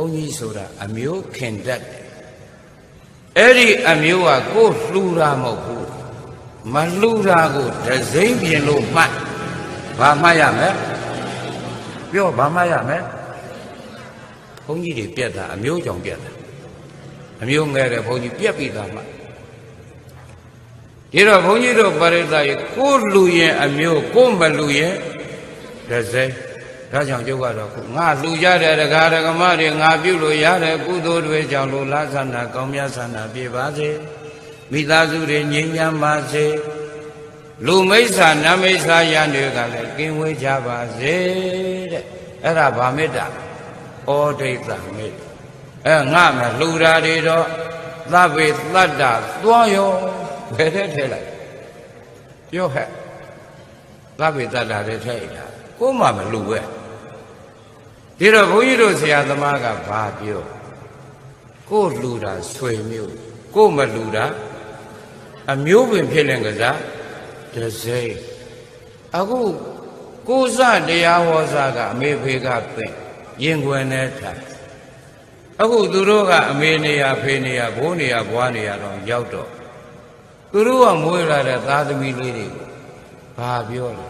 ုန်းကြီးဆိုတာအမျိုးခင်တတ်တယ်အဲ့ဒီအမျိုးကကိုယ်လှူတာမဟုတ်ဘူးမလှူတာကိုဒစိမ့်ပြင်လို့မှတ်ဘာမှတ်ရမလဲပြောဘာမှတ်ရမလဲဘုန်းကြီးတွေပြက်တာအမျိုးကြောင့်ပြက်တာအမျိုးငယ်တဲ့ဘုန်းကြီးပြက်ပြီးသားမှဒီတော့ဘုန်းကြီးတို့ပရိသတ်ရေကိုယ်လူရင်အမျိုးကိုယ်မလူရင်ဒစိမ့် ဒါကြောင့်ကျုပ်ကတော့ခုငါလှူကြတဲ့ဒကာဒကမတွေငါပြုလို့ရတဲ့ကုသိုလ်တွေကြောင့်လို့လာသနာကောင်းမြတ်ဆန္ဒပြပါစေမိသားစုတွေငြိမ်းချမ်းပါစေလူမိစ္ဆာနမိစ္ဆာယံတွေကလည်းကင်းဝေးကြပါစေတဲ့အဲ့ဒါဗာမေတ္တာဩဒိဋ္ဌမေတ္တာအဲငါမလှူတာတွေတော့သဗ္ဗေတတ္တသွားရောဘယ်ထဲထဲလိုက်ပြောဟဲ့သဗ္ဗေတတ္တတွေထဲလိုက်တာကိုမှမလှူပဲ ဒီတော့ဘုန်းကြီးတို့ဆရာသမားကဘာပြောကိုလှူတာဆွေမျိုးကိုမလှူတာအမျိုးပင်ဖြစ်လင်ကစားတစိမ့်အခုကိုစတရားဟောစာကအမေဖေကပင်ရင်ခွင်နဲ့ထားအခုသူတို့ကအမေနေရဖေနေရဘိုးနေရဘွားနေရတော့ရောက်တော့သူတို့ကမွေးလာတဲ့သားသမီးလေးတွေကိုဘာပြောလဲ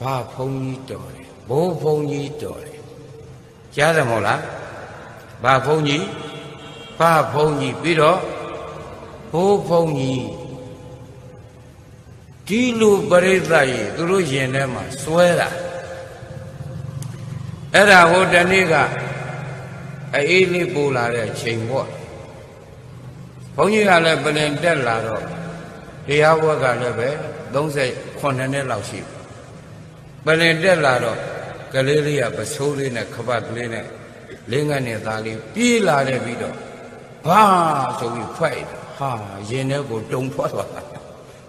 ဘာဖုံးကြီးတော်တယ်ဘိုးဖုံးကြီးတော်တယ် ကြားတယ်မဟုတ်လားဘာဖုံးကြီးဘာဖုံးကြီးပြီးတော့ဘိုးဖုံးကြီးဒီလိုပရိသတ်ကြီးသူတို့ယင်ထဲမှာစွဲတာအဲ့ဒါဟိုတနေ့ကအေးလေးပူလာတဲ့ချိန်ပေါ့ဘုန်းကြီးကလည်းပလင်တက်လာတော့တရားဝက်ကလည်းပဲ38နှစ်လောက်ရှိပလင်တက်လာတော့ ကလေးလေးကပစိုးလေးနဲ့ခပတ်ကလေးနဲ့လင်းငတ်နဲ့သားလေးပြေးလာတယ်ပြီးတော့ဘာဆိုပြီးဖွဲ့တယ်ဟာရင်ထဲကိုတုံဖွာသွားတာ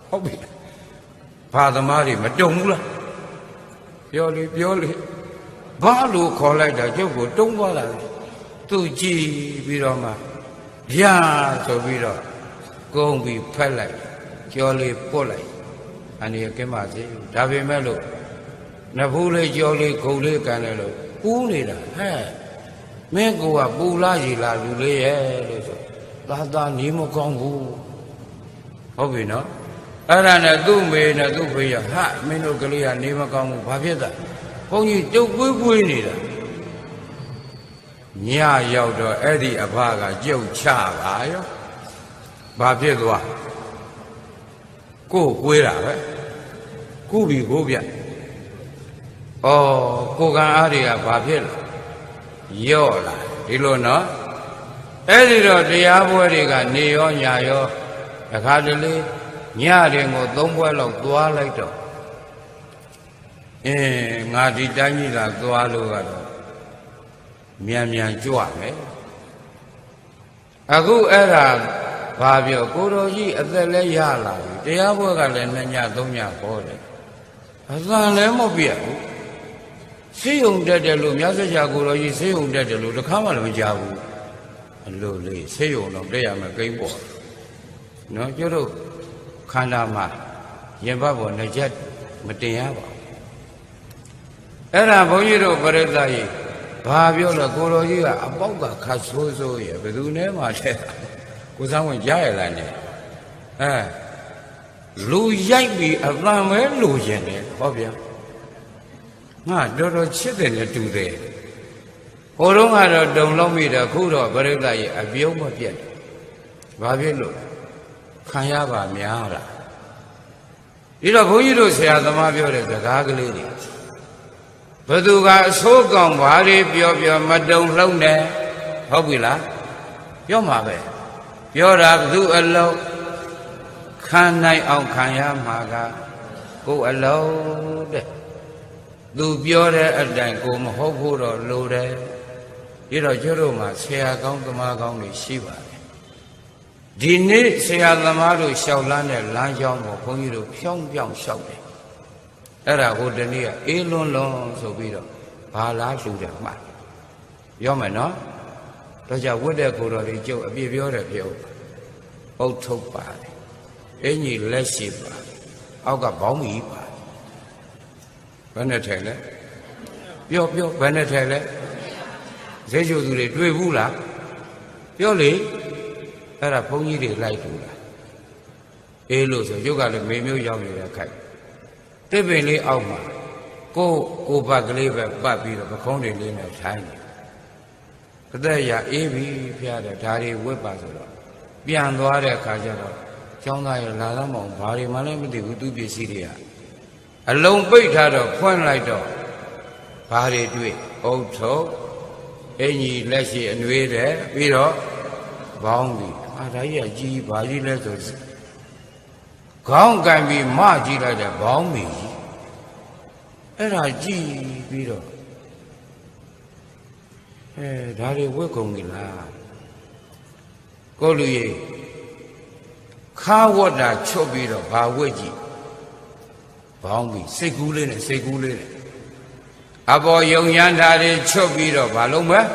ဟုတ်ပြီဘာသမားတွေမတုံဘူးလားပြောလေပြောလေဘာလို့ခေါ်လိုက်တာကျုပ်ကိုတုံးသွားတာလေသူကြည်ပြီးတော့မှရဆိုပြီးတော့ကုန်းပြီးဖက်လိုက်ကြောလေးပုတ်လိုက်အနေကင်းပါစေဒါပေမဲ့လို့ နဖူးလေးကြောလေးခုံလေးကန်တယ်လို့ပူးနေတာဟဲ့မင်းကပူလာရီလာလူလေးရဲ့လို့ဆိုသာသာနေမကောင်းဘူးဟုတ်ပြီနော်အဲ့ဒါနဲ့သူ့မေနဲ့သူ့ဖေရဟာမင်းတို့ကလေးကနေမကောင်းဘူးဘာဖြစ်တာဘုန်းကြီးတုတ်ကွေးကွေးနေတာညရောက်တော့အဲ့ဒီအဖကကြုတ်ချပါရောဘာဖြစ်သွားကိုယ်ကွေးတာပဲကုပြီကိုပြ ဩကိုကံအားတွေကဘာဖြစ်လဲယော့လာဒီလိုနော်အဲ့ဒီတော့တရားပွဲတွေကနေရောညာရောတခါတလေညရင်ကိုသုံးပွဲလောက်သွားလိုက်တော့အင်းငါဒီတိုင်းကြီးကသွားလို့ကတော့မြန်မြန်ကြွမယ်အခုအဲ့ဒါဘာပြောကိုတော်ကြီးအသက်လည်းရလာပြီတရားပွဲကလည်းနှစ်ညသုံးညဟောတယ်အသံလည်းမပြတ်ဘူး ဆေးုံတက်တယ်လို့မြတ်စွာဘုရားကိုတော်ကြီးဆေးုံတက်တယ်လို့တစ်ခါမှလည်းမကြားဘူးအလိုလေးဆေးုံတော့တက်ရမယ်ကိန်းပေါ်နော်ကျတို့ခန္ဓာမှာရင်ဘတ်ပေါ်နှစ်ချက်မတင်ရပါဘူးအဲ့ဒါဘုန်းကြီးတို့ပရိသတ်ကြီးဘာပြောလဲကိုတော်ကြီးကအပေါက်ကခတ်ဆိုးဆိုးရဲ့ဘယ်သူနဲ့မှတဲ့ကိုစားဝင်ကြားရလားနဲ့အဲလူရိုက်ပြီးအပံပဲလူရင်တယ်ဟောဗျာ ငါတော်တော်ချစ်တယ်နဲ့တူတယ်ဟိုတုန်းကတော့တုံလုံးမိတယ်ခုတော့ပရိသတ်ကြီးအပြုံးမပြတ်ဘာဖြစ်လို့ခံရပါများလားဒီတော့ဘုန်းကြီးတို့ဆရာသမားပြောတဲ့စကားကလေးတွေဘသူကအဆိုးကောင်ဘာတွေပြောပြောမတုံလှုပ်နဲ့ဟုတ်ပြီလားပြောမှာပဲပြောတာဘသူအလုံးခံနိုင်အောင်ခံရမှာကကိုယ်အလုံးတဲ့ သူပြောတဲ့အတိုင်းကိုမဟုတ်ဖို့တော့လိုတယ်ဒီတော့ကျတို့မှာဆရာကောင်းသမားကောင်းတွေရှိပါတယ်ဒီနေ့ဆရာသမားတို့လျှောက်လန်းတဲ့လမ်းကြောင်းကိုဘုန်းကြီးတို့ဖြောင်းပြောင်းလျှောက်တယ်အဲ့ဒါကိုဒီနေ့ကအေးလွန်းလွန်းဆိုပြီးတော့ဘာလားလှူတယ်မှတ်ပြောမယ်နော်တော့ကြဝတ်တဲ့ကိုယ်တော်တွေကျုပ်အပြည့်ပြောတယ်ပြောပုတ်ထုတ်ပါတယ်အင်ကြီးလက်ရှိပါအောက်ကဘောင်းမီပါ ဘယ်နဲ့ထဲလဲပြောပြောဘယ်နဲ့ထဲလဲဈေးချိုသူတွေတွေ့ဘူးလားပြောလေအဲ့ဒါဘုန်းကြီးတွေလိုက်တူလားအေးလို့ဆိုရုပ်ကလည်းမေမျိုးရောက်နေတဲ့ခိုက်တစ်ပင်လေးအောက်မှာကိုကိုဘတ်ကလေးပဲပတ်ပြီးတော့ပခုံးတွေလေးနဲ့ထိုင်းတယ်အသက်ရအေးပြီဖျားတယ်ဒါတွေဝတ်ပါဆိုတော့ပြန်သွားတဲ့အခါကျတော့ကျောင်းသားရလာတော့မအောင်ဘာတွေမှလည်းမသိဘူးသူပစ္စည်းတွေက အလုံးပိတ်ထားတော့ဖွင့်လိုက်တော့ဘာတွေတွေ့အုတ်ထုတ်အင်ကြီးလက်ရှိအနှွေးတယ်ပြီးတော့ဘောင်းပြီအာဒါကြီးကကြီးဘာကြီးလဲဆိုခေါင်းကန်ပြီးမကြည့်လိုက်တဲ့ဘောင်းမီကြီးအဲ့ဒါကြည့်ပြီးတော့အဲဒါတွေဝက်ကုန်ပြီလားကိုလူကြီးခါဝတ်တာချွတ်ပြီးတော့ဘာဝက်ကြည့် ဘောင်းပြီစိတ်ကူးလေးနဲ့စိတ်ကူးလေးနဲ့အပေါ်ယုံရန်ဓာတွေချွတ်ပြီးတော့ဘာလုံးမဲ့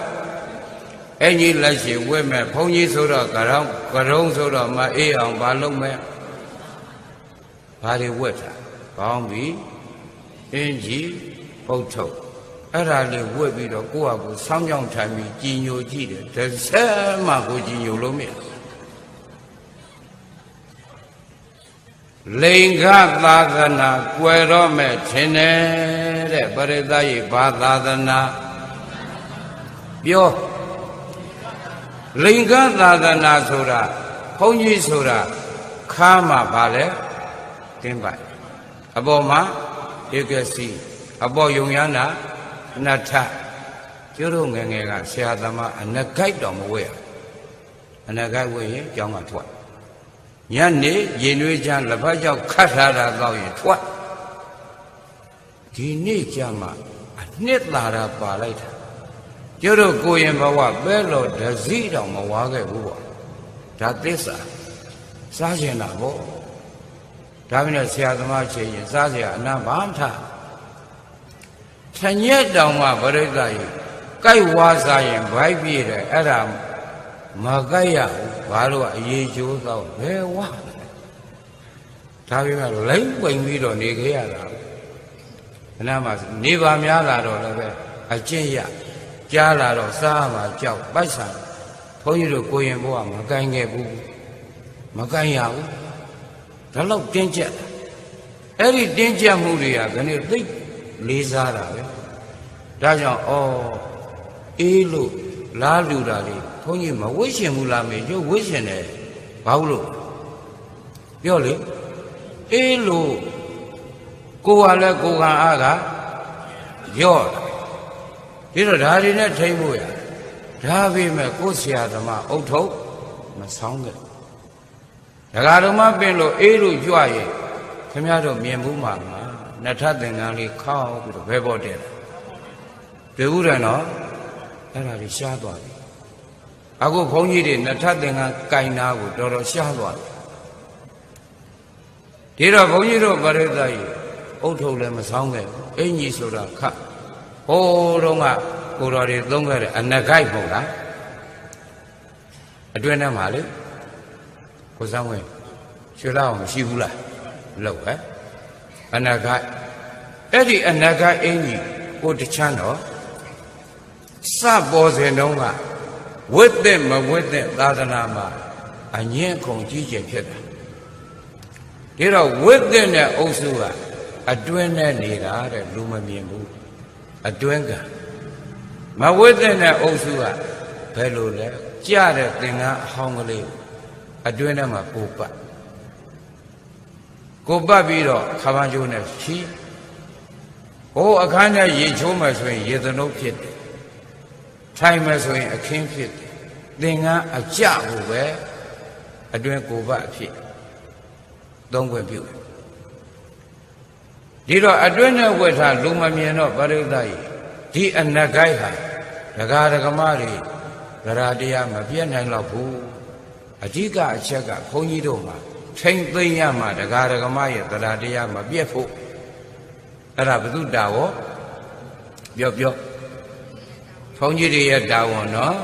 အဲ့ကြီးလက်ရှိဝက်မဲ့ဘုန်းကြီးဆိုတော့ကရောင်းကရုံးဆိုတော့မအေးအောင်ဘာလုံးမဲ့ဘာတွေဝက်တာဘောင်းပြီအင်းကြီးပုတ်ထုတ်အဲ့ဒါလေးဝက်ပြီးတော့ကိုယ့်ဟာကိုယ်ဆောင်းကြောင်ထိုင်ပြီးကြည်ညိုကြည့်တယ်တစ်ဆက်မှကိုကြည်ညိုလို့မရ လိင်္ဂသာသနာကွယ်တော့မဲ့ထင်တယ်တဲ့ပရိသတ်ရဲ့ဘာသာသနာပြောလိင်္ဂသာသနာဆိုတာဘုန်းကြီးဆိုတာခါမှပါလေတင်းပိုက်အပေါ်မှာဧကစီအပေါ်ယုံရနာအနတ္ထကျတို့ငယ်ငယ်ကဆရာသမားအနဂိုက်တော်မဝဲရအနဂိုက်ဝဲရင်ကျောင်းကထွက် ညနေရင်နွေးချမ်းလက်ဖက်ကြောက်ခတ်ထားတာတော့ရင်ထွက်ဒီနေ့ကျမှအနှစ်သာရပါလိုက်တာကျတို့ကိုရင်ဘဝပဲလို့ဒဇိတောင်မဝါခဲ့ဘူးပေါ့ဒါသစ္စာစားကျင်တာပေါ့ဒါမင်းဆရာသမားချင်းရင်စားเสียအနာဘာမထထညက်တောင်မှပရိသတ်ကြီးကြိုက်ဝါစားရင်ဘိုက်ပြည့်တယ်အဲ့ဒါ မကြိုက်ရဘူးဘာလို့အရေးကျိုးတော့ဘယ်ဝါဒါပေမဲ့လိမ့်ပိန်ပြီးတော့နေခဲ့ရတာခဏမှနေပါများလာတော့လည်းပဲအကျင့်ရကြားလာတော့စားမှာကြောက်ပိုက်ဆံဘုန်းကြီးတို့ကိုရင်ဘုရားမကင်ခဲ့ဘူးမကင်ရဘူးဒါတော့တင်းကျပ်အဲ့ဒီတင်းကျပ်မှုတွေကခဏသိလေးစားတာပဲဒါကြောင့်ဩအေးလို့ လားလူတာတွေဘုန်းကြီးမဝိရှင်ဘူးလားမေရုပ်ဝိရှင်တယ်ဘာလို့ပြောလေအေးလို့ကိုယ်ကလည်းကိုယ်ကအားကရော့ဒီတော့ဒါတွေနဲ့ထိမ့်ဖို့ရဒါပေမဲ့ကိုယ်ဆရာသမားအုတ်ထုတ်မဆောင်ခဲ့ဒကာတော်မပင်လို့အေးလို့ကြွရဲ့ခင်ဗျားတို့မြင်ဘူးမှာမှာနှစ်ထပ်သင်္ကန်းလေးခောက်ပြီးတော့ဘဲပေါ်တယ်တွေ့ဘူးတယ်နော် အဲ့ဒါကြီးရှားသွားပြီအခုဘုန်းကြီးတွေနှစ်ထပ်သင်္ကန်းကင်နာကိုတော်တော်ရှားသွားတယ်ဒီတော့ဘုန်းကြီးတို့ပရိသတ်ကြီးအုတ်ထုတ်လည်းမဆောင်ခဲ့ဘူးအင်ကြီးဆိုတာခတ်ဟိုးတော့ကကိုတော်တွေသုံးခဲ့တဲ့အနဂိုက်ပုံလားအတွင်းထဲမှာလေကိုစမ်းဝင်ရွှေလောက်မရှိဘူးလားလောက်ပဲအနဂိုက်အဲ့ဒီအနဂိုက်အင်ကြီးကိုတချမ်းတော့ စပေါ်စဉ်တုန်းကဝိသက်မဝိသက်သာသနာမှာအငင်းခုန်ကြီးကျယ်ဖြစ်တာဒီတော့ဝိသက်နဲ့အုပ်စုကအတွင်းနဲ့နေတာတဲ့လူမမြင်ဘူးအတွင်းကမဝိသက်နဲ့အုပ်စုကဘယ်လိုလဲကြတဲ့သင်္ကန်းအဟောင်းကလေးအတွင်းထဲမှာပိုပတ်ကိုပတ်ပြီးတော့ခါပန်းကျိုးနဲ့ချီဟိုအခန်းထဲရေချိုးမှဆိုရင်ရေသနုပ်ဖြစ်တယ် ထိုင်မှဆိုရင်အခင်းဖြစ်တယ်သင်္ကန်းအကြဖို့ပဲအတွင်းကိုပတ်အဖြစ်သုံးခွင့်ပြုတယ်ဒီတော့အတွင်းနဲ့ဝတ်ထားလူမမြင်တော့ပရိသတ်ကြီးဒီအနဂိုက်ဟာဒကာဒကမတွေဗရာတရားမပြတ်နိုင်တော့ဘူးအဓိကအချက်ကဘုန်းကြီးတို့မှာထိမ့်သိမ့်ရမှာဒကာဒကမရဲ့ဗရာတရားမပြတ်ဖို့အဲ့ဒါဘု து တာဝပြောပြော ဘုန်းကြီးတွေရဲ့တာဝန်နော်